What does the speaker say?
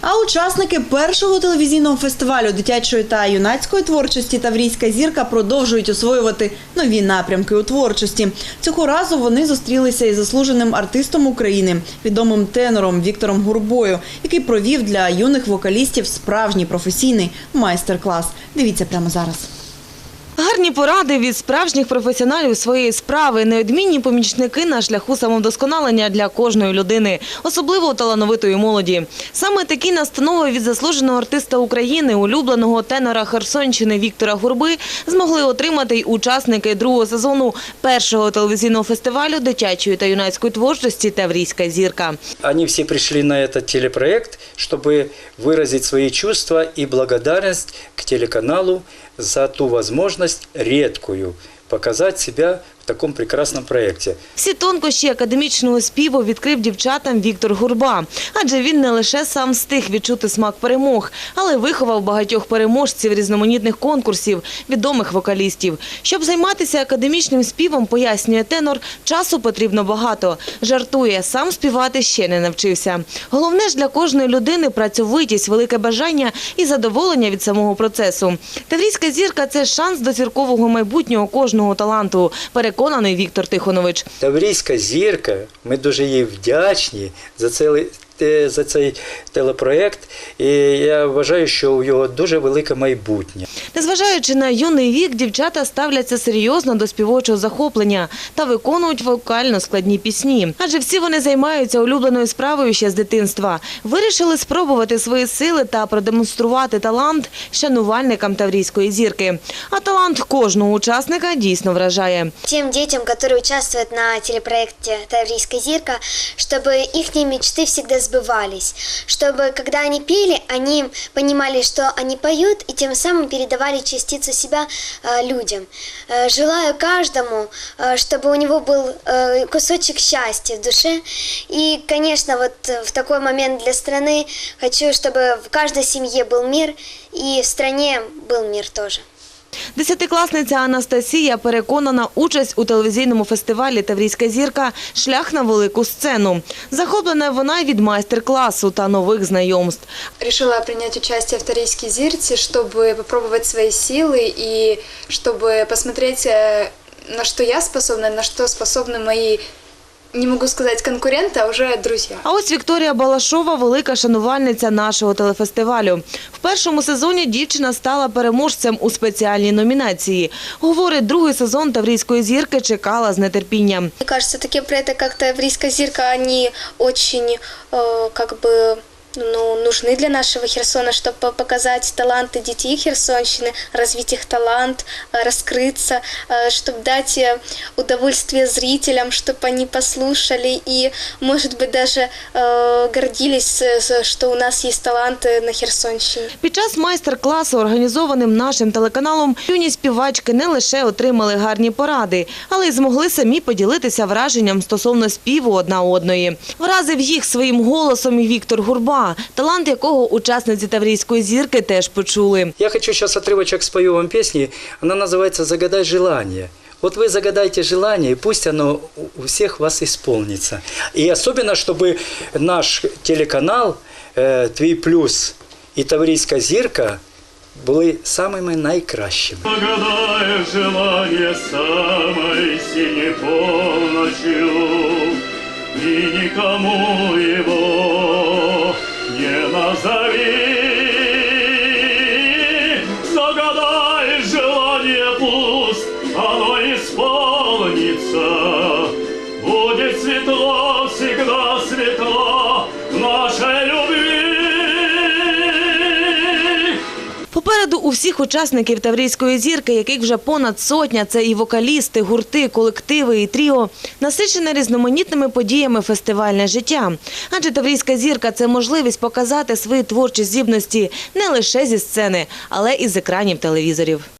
А учасники першого телевізійного фестивалю дитячої та юнацької творчості Таврійська зірка продовжують освоювати нові напрямки у творчості. Цього разу вони зустрілися із заслуженим артистом України, відомим тенором Віктором Гурбою, який провів для юних вокалістів справжній професійний майстер-клас. Дивіться прямо зараз. Гарні поради від справжніх професіоналів своєї справи, неодмінні помічники на шляху самовдосконалення для кожної людини, особливо талановитої молоді. Саме такі настанови від заслуженого артиста України, улюбленого тенора Херсонщини Віктора Гурби, змогли отримати й учасники другого сезону першого телевізійного фестивалю дитячої та юнацької творчості Таврійська зірка. Они все пришли на этот телепроект, чтобы выразить свои чувства и благодарность к телеканалу за ту возможность редкую показать себя в таком прекрасном проекте. Всі тонкощі академічного співу відкрив дівчатам Віктор Гурба. Адже він не лише сам встиг відчути смак перемог, але виховав багатьох переможців різноманітних конкурсів, відомих вокалістів. Щоб займатися академічним співом, пояснює тенор, часу потрібно багато. Жартує, сам співати ще не навчився. Головне ж для кожної людини працьовитість, велике бажання і задоволення від самого процесу. Таврійська зірка – це шанс до зіркового майбутнього кожного таланту, переконаний Віктор Тихонович. Таврійська зірка, ми дуже їй вдячні за цей, за цей телепроект. І я вважаю, що у його дуже велике майбутнє. Незважаючи на юний вік, дівчата ставляться серйозно до співочого захоплення та виконують вокально складні пісні. Адже всі вони займаються улюбленою справою ще з дитинства. Вирішили спробувати свої сили та продемонструвати талант шанувальникам Таврійської зірки. А талант кожного учасника дійсно вражає. тем детям, которые участвуют на телепроекте «Таврийская зирка», чтобы их мечты всегда сбывались, чтобы когда они пели, они понимали, что они поют, и тем самым передавали частицу себя э, людям. Э, желаю каждому, э, чтобы у него был э, кусочек счастья в душе. И, конечно, вот э, в такой момент для страны хочу, чтобы в каждой семье был мир, и в стране был мир тоже. Десятикласниця Анастасія переконана, участь у телевізійному фестивалі Таврійська зірка – шлях на велику сцену. Захоплена вона й від майстер-класу та нових знайомств. решила принять участие в Тарийской Зирте, чтобы попробовать свои силы и чтобы посмотреть, э, на что я способна, на что способны мои, не могу сказать конкуренты, а уже друзья. А ось Вікторія Балашова – велика шанувальниця нашого телефестивалю. В першому сезоні дівчина стала переможцем у спеціальній номінації. Говорить, другий сезон Таврійської зірки чекала з нетерпінням. Мне кажется, такие проекты, как «Таврийская зирка», они очень э, как бы ну, нужны для нашего Херсона, чтобы показать таланты детей Херсонщины, развить их талант, э, раскрыться, э, чтобы дать э, удовольствие зрителям, чтобы они послушали и, может быть, даже э, гордились, э, с- что у нас есть таланты на Херсонщине. Під час майстер-класу, організованим нашим телеканалом, юні співачки не лише отримали гарні поради, але й змогли самі поділитися враженням стосовно співу одна одної. Вразив їх своїм голосом і Віктор Гурба, талант якого учасниці Таврійської зірки теж почули. Я хочу сейчас отрывочек спою вам песни. Она называется «Загадай желание». Вот вы загадайте желание, и пусть оно у всех вас исполнится. И особенно, чтобы наш телеканал э, «Твій плюс» и «Таврійська зірка» були самими найкращими. Загадай желание самой синей полночью, И никому его не у всіх учасників Таврійської зірки, яких вже понад сотня, це і вокалісти, гурти, колективи і тріо, насичене різноманітними подіями фестивальне життя. Адже Таврійська зірка – це можливість показати свої творчі здібності не лише зі сцени, але і з екранів телевізорів.